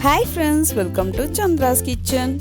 Hi friends welcome to Chandra's kitchen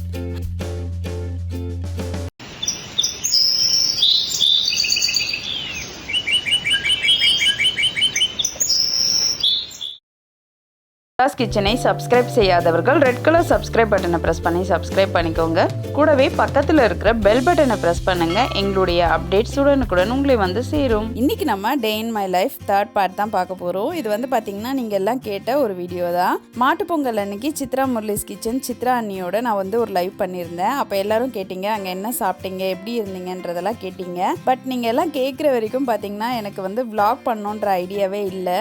ராஸ் கிச்சனை subscribe செய்யாதவர்கள் red colour subscribe பட்டனை press பண்ணி சப்ஸ்கிரைப் பண்ணிக்கோங்க. கூடவே பக்கத்தில் இருக்கிற பெல் பட்டனை ப்ரெஸ் பண்ணுங்க. எங்களுடைய அப்டேட்ஸ் உடனுக்குடன் உங்களை வந்து சேரும். இன்னைக்கு நம்ம day in my life third part தான் பார்க்க போகிறோம் இது வந்து பார்த்தீங்கன்னா நீங்கள் எல்லாம் கேட்ட ஒரு வீடியோ தான். மாட்டுப் பொங்கல் அன்னைக்கு சித்ரா முரளிஸ் கிச்சன் சித்ரா அண்ணியோட நான் வந்து ஒரு லைவ் பண்ணியிருந்தேன். அப்போ எல்லாரும் கேட்டீங்க அங்கே என்ன சாப்பிட்டீங்க? எப்படி இருந்தீங்கன்றதெல்லாம் கேட்டீங்க. பட் நீங்கள் எல்லாம் கேட்குற வரைக்கும் பார்த்தீங்கன்னா எனக்கு வந்து விளாக் பண்ணணுன்ற ஐடியாவே இல்லை.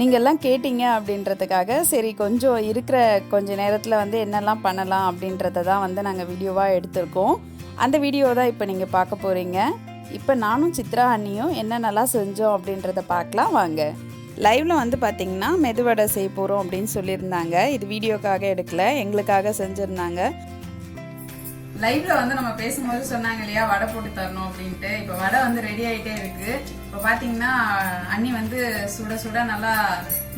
நீங்கள்லாம் கேட்டீங்க அப்படின்றதுக்காக சரி கொஞ்சம் இருக்கிற கொஞ்ச நேரத்தில் வந்து என்னெல்லாம் பண்ணலாம் அப்படின்றத தான் வந்து நாங்கள் வீடியோவாக எடுத்திருக்கோம். அந்த வீடியோ தான் இப்போ நீங்கள் பார்க்க போகிறீங்க இப்போ நானும் சித்ரா அண்ணியும் என்னென்னலாம் செஞ்சோம் அப்படின்றத பார்க்கலாம் வாங்க. லைவில் வந்து பார்த்தீங்கன்னா மெதுவடை செய்ய போகிறோம் அப்படின்னு சொல்லியிருந்தாங்க. இது வீடியோக்காக எடுக்கல எங்களுக்காக செஞ்சுருந்தாங்க. லைவ்ல வந்து நம்ம பேசும்போது சொன்னாங்க இல்லையா வடை போட்டு தரணும் அப்படின்ட்டு. இப்போ வடை வந்து ரெடி ஆயிட்டே இருக்கு. இப்போ பாத்தீங்கன்னா அண்ணி வந்து சுட சுட நல்லா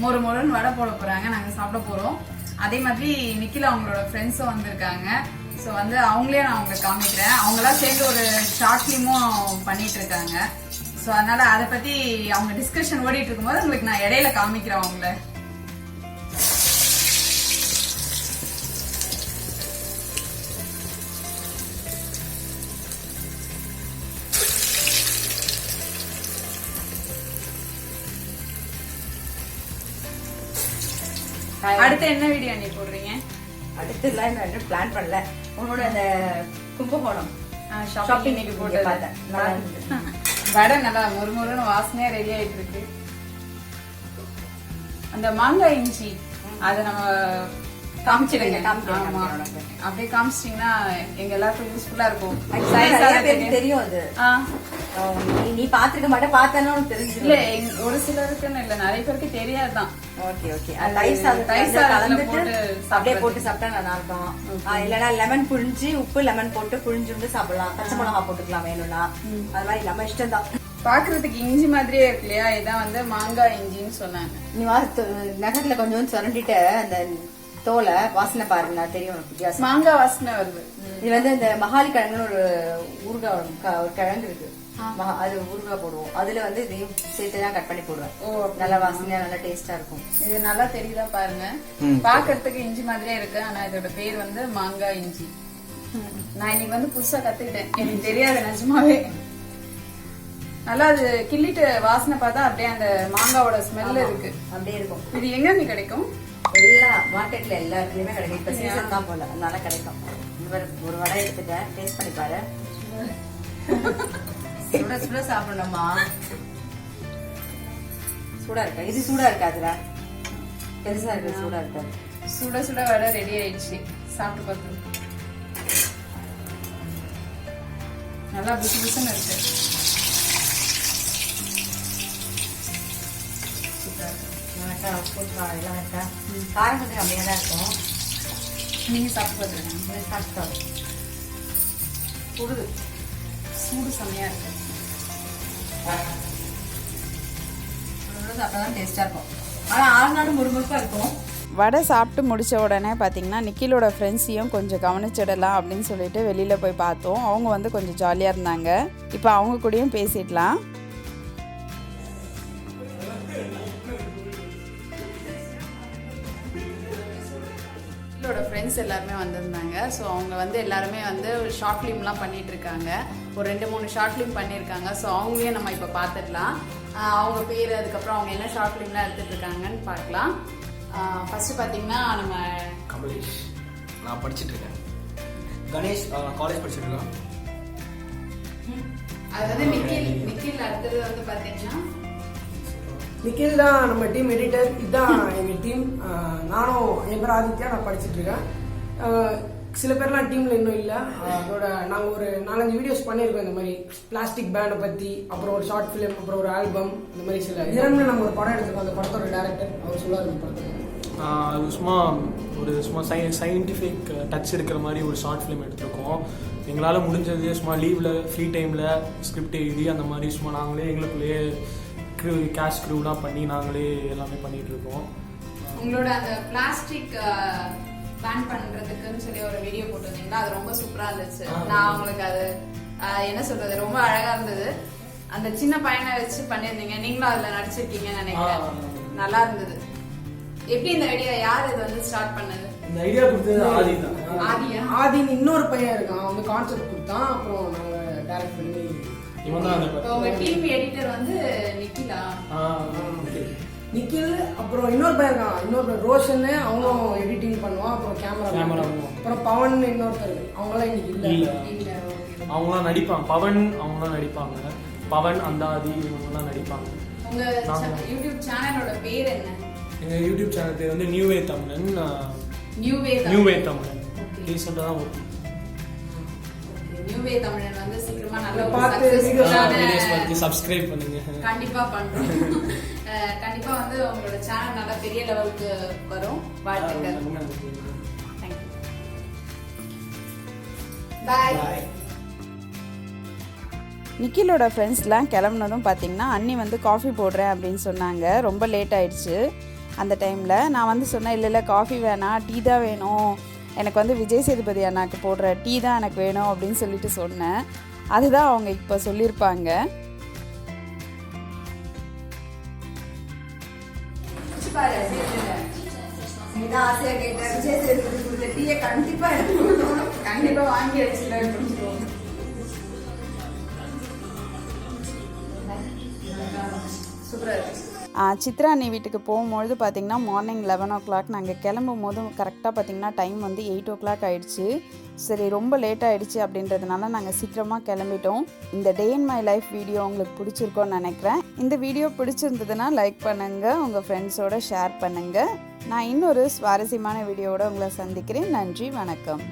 மொறு மொறுன்னு வடை போட போறாங்க. நாங்க சாப்பிட போறோம். அதே மாதிரி நிக்கில அவங்களோட ஃப்ரெண்ட்ஸும் வந்திருக்காங்க. ஸோ வந்து அவங்களே நான் உங்களுக்கு காமிக்கிறேன். அவங்களாம் சேர்ந்து ஒரு ஷார்ட் ஃபிலிமும் பண்ணிட்டு இருக்காங்க. ஸோ அதனால அதை பத்தி அவங்க டிஸ்கஷன் ஓடிட்டு இருக்கும்போது உங்களுக்கு நான் இடையில காமிக்கிறேன் அவங்கள. அடுத்து என்ன வீடியோ நீ போடுறீங்க? நான் இன்னும் பிளான் பண்ணல. உன்னோட அந்த கும்பகோணம். ஷாப்பிங் இன்னைக்கு போட்டது. பார்த்தேன். நல்லா இருந்தது. வடை நல்லா முறுமுறுன்னு வாசனையா ரெடி ஆயிட்டு இருக்கு அந்த மாங்காய் இஞ்சி அதை நம்ம காமிச்சிடுங்க ஆமா. அப்படியே காமிச்சிட்டீங்கன்னா எங்க எல்லாருக்கும் யூஸ்ஃபுல்லா இருக்கும். தெரியும். அது. நீ நீ பாத்துருக்க மாட்டே பார்த்தேன்னு இல்ல ஒரு சிலருக்குன்னு இல்ல நிறைய பேருக்கு தெரியாதுதான். Okay okay. அது தயிர் சாதம் தயிர் தயிர் சாதத்துல கலந்துட்டு போட்டு அப்படியே சாப்பிடுறது. போட்டு சாப்பிட்டா நல்லா இருக்கும் இல்லனா லெமன் புழிஞ்சு உப்பு லெமன் போட்டு புழிஞ்சு வந்து சாப்பிடலாம். பச்சை மிளகா போட்டுக்கலாம் வேணும்னா. அது மாதிரி நம்ம இஷ்டம் தான் பாக்குறதுக்கு இஞ்சி மாதிரியே இருக்கு இல்லையா? இதான் வந்து மாங்காய் இஞ்சின்னு சொன்னாங்க. நீ நகத்துல கொஞ்சம் சுரண்டிட்டு அந்த தோலை வாசனை பாருங்க தெரியும் வித்தியாசம். மாங்காய் வாசனை வருது. இது வந்து இந்த மகாலி கிழங்குன்னு ஒரு ஊறுகாய் ஒரு கிழங்கு இருக்கு. அது ஊறுகாய் போடுவோம். அதுல வந்து இதையும் சேர்த்து தான் கட் பண்ணி போடுவேன். ஓ நல்லா வாசனையா நல்லா டேஸ்டா இருக்கும். இது நல்லா தெரியுதா பாருங்க. பாக்குறதுக்கு இஞ்சி மாதிரியே இருக்கு. ஆனா இதோட பேர் வந்து மாங்காய் இஞ்சி. நான் இன்னைக்கு வந்து புதுசா கத்துக்கிட்டேன். எனக்கு தெரியாது நிஜமாவே. நல்லா அது கிள்ளிட்டு வாசனை பார்த்தா அப்படியே அந்த மாங்காவோட ஸ்மெல் இருக்கு. அப்படியே இருக்கும். இது எங்க இருந்து கிடைக்கும்? மார்க்கெட்ல எல்லா இடத்துலயுமே கிடைக்கும். இப்ப சீசன் தான் போல. அதனால கிடைக்கும். இவர் ஒரு வடை எடுத்துட்டேன் டேஸ்ட் பண்ணி பாரு. சுட சுட சாப்பிடணுமா? சூடா இருக்கா? இது சூடா இருக்காதுல பெருசா இருக்கு சூடா இருக்காது சுட சுட வடை ரெடி ஆயிடுச்சு. சாப்பிட்டு பார்த்து. நல்லா புசு புசுன்னு இருக்கு. எனக்கா உப்பு காரம் எல்லாம் இருக்கா காரம் கொஞ்சம் கம்மியா தான் இருக்கும். நீங்க சாப்பிட்டு பார்த்துருங்க சாப்பிட்டு. சுடுது சூடு செம்மையா இருக்கு. சாப்பிட்டா தான் டேஸ்டா இருக்கும். ஆனா ஆறு நாள் முறுமுறுப்பா இருக்கும். வடை சாப்பிட்டு முடிச்ச உடனே பார்த்தீங்கன்னா நிக்கிலோட ஃப்ரெண்ட்ஸையும் கொஞ்சம் கவனிச்சிடலாம் அப்படின்னு சொல்லிட்டு வெளியில் போய் பார்த்தோம். அவங்க வந்து கொஞ்சம் ஜாலியாக இருந்தாங்க. இப்போ அவங்க கூடயும் பேசிடலாம். ஃப்ரெண்ட்ஸ் எல்லாருமே வந்திருந்தாங்க. ஸோ அவங்க வந்து எல்லாருமே வந்து ஷார்ட் ஃபிலிம்லாம் பண்ணிட்டு இருக்காங்க ஒரு ரெண்டு மூணு ஷார்ட் ஃபிலிம் பண்ணியிருக்காங்க ஸோ அவங்களையும் நம்ம இப்போ பார்த்துடலாம் அவங்க பேர் அதுக்கப்புறம் அவங்க என்ன ஷார்ட் ஃபிலிம்லாம் எடுத்துட்டு இருக்காங்கன்னு பார்க்கலாம் ஃபர்ஸ்ட் பார்த்தீங்கன்னா நம்ம கமலேஷ் நான் படிச்சிட்டு இருக்கேன் கணேஷ் காலேஜ் படிச்சிட்டு இருக்கேன் அது வந்து நிக்கில் நிக்கில் அடுத்தது வந்து பார்த்தீங்கன்னா நிக்கில் தான் நம்ம டீம் எடிட்டர் இதுதான் எங்கள் டீம் நானும் என் பேர் ஆதித்யா நான் படிச்சுட்டு இருக்கேன். சில பேர்லாம் டீமில் இன்னும் இல்லை. அதோட நாங்கள் ஒரு நாலஞ்சு வீடியோஸ் பண்ணியிருக்கோம் இந்த மாதிரி. பிளாஸ்டிக் பேண்டை பற்றி அப்புறம் ஒரு ஷார்ட் ஃபிலிம் அப்புறம் ஒரு ஆல்பம் இந்த மாதிரி சில இரண்டு நம்ம ஒரு படம் எடுத்திருக்கோம். அந்த படத்தோட டேரக்டர் அவர் சொல்லார் இந்த படத்தை அது சும்மா ஒரு சும்மா சை சயின்டிஃபிக் டச் இருக்கிற மாதிரி ஒரு ஷார்ட் ஃபிலிம் எடுத்திருக்கோம். எங்களால் முடிஞ்சது சும்மா லீவில் ஃப்ரீ டைமில் ஸ்கிரிப்ட் எழுதி அந்த மாதிரி சும்மா நாங்களே எங்களுக்குள்ளேயே க்ரூ கேஷ் க்ரூலாம் பண்ணி நாங்களே எல்லாமே பண்ணிட்டு இருக்கோம். உங்களோட அந்த பிளாஸ்டிக் பிளான் பண்றதுக்குன்னு சொல்லி ஒரு வீடியோ போட்டிருந்தீங்களா அது ரொம்ப சூப்பரா இருந்துச்சு. நான் உங்களுக்கு அது என்ன சொல்றது ரொம்ப அழகா இருந்தது. அந்த சின்ன பையனை வச்சு பண்ணியிருந்தீங்க. நீங்களும் அதுல நடிச்சிருக்கீங்கன்னு நினைக்கிறேன். நல்லா இருந்தது. எப்படி இந்த ஐடியா யார் இது வந்து ஸ்டார்ட் பண்ணது? இந்த ஐடியா கொடுத்தது ஆதி தான். ஆதியா? ஆதின்னு இன்னொரு பையன் இருக்கான். அவன் வந்து கான்செப்ட் கொடுத்தான். அப்புறம் நாங்கள் டைரக்ட் பண்ணி இவன் தான் அந்த டீம் எடிட்டர் வந்து நிக்கிலா. நிக்கில் அப்புறம் இன்னொரு பையன் இருக்கான். இன்னொரு பையன் ரோஷன் அவனும் எடிட்டிங் பண்ணுவான். அப்புறம் கேமரா Camera அப்புறம் பவன் இன்னொருத்தர் அவங்களாம் இன்னைக்கு இல்லை. அவங்களாம் நடிப்பாங்க. பவன் அவங்களாம் நடிப்பாங்க. பவன் அந்தாதி இவங்கெல்லாம் நடிப்பாங்க. உங்க யூடியூப் சேனலோட பேர் என்ன? எங்க யூடியூப் சேனல் பேர் வந்து நியூ வே தமிழன் நியூ வே நியூ வே தமிழன் ரீசெண்டாக தான் ஓப்பன் நியூ வே தமிழன் வந்து சீக்கிரமா நல்ல ஒரு பார்த்து successful-ஆன- வீடியோஸ் பார்த்து சப்ஸ்கிரைப் பண்ணுங்க. கண்டிப்பா பண்றோம் அஹ் கண்டிப்பா வந்து உங்களோட சேனல் நல்லா பெரிய லெவலுக்கு வரும். வாழ்த்துக்கள். தேங்க்யூ பாய் நிக்கிலோட ஃப்ரெண்ட்ஸ்லாம் கிளம்புனதும் பார்த்தீங்கன்னா அண்ணி வந்து காஃபி போடுறேன் அப்படின்னு சொன்னாங்க. ரொம்ப லேட் ஆயிடுச்சு அந்த டைமில் நான் வந்து சொன்னேன் இல்லை இல்லை காஃபி வேணாம் டீ தான் வேணும். எனக்கு வந்து விஜய் சேதுபதி அண்ணாக்கு போடுற டீ தான் எனக்கு வேணும் அப்படின்னு சொல்லிட்டு சொன்னேன். அதுதான் அவங்க இப்போ சொல்லியிருப்பாங்க. கண்டிப்பா கண்டிப்பா வாங்கி வச்சுட்டு சூப்பரா இருக்கு. சித்ரா அண்ணி வீட்டுக்கு போகும்பொழுது பார்த்தீங்கன்னா மார்னிங் லெவன் ஓ கிளாக் நாங்கள் கிளம்பும் போது கரெக்டாக பார்த்தீங்கன்னா டைம் வந்து எயிட் ஓ கிளாக் ஆகிடுச்சு சரி ரொம்ப லேட் ஆகிடுச்சு அப்படின்றதுனால நாங்கள் சீக்கிரமாக கிளம்பிட்டோம். இந்த day in my life video உங்களுக்கு பிடிச்சிருக்கோன்னு நினைக்கிறேன். இந்த வீடியோ பிடிச்சிருந்ததுன்னா லைக் பண்ணுங்கள் உங்கள் ஃப்ரெண்ட்ஸோட ஷேர் பண்ணுங்கள் நான் இன்னொரு சுவாரஸ்யமான வீடியோவோட உங்களை சந்திக்கிறேன். நன்றி வணக்கம்.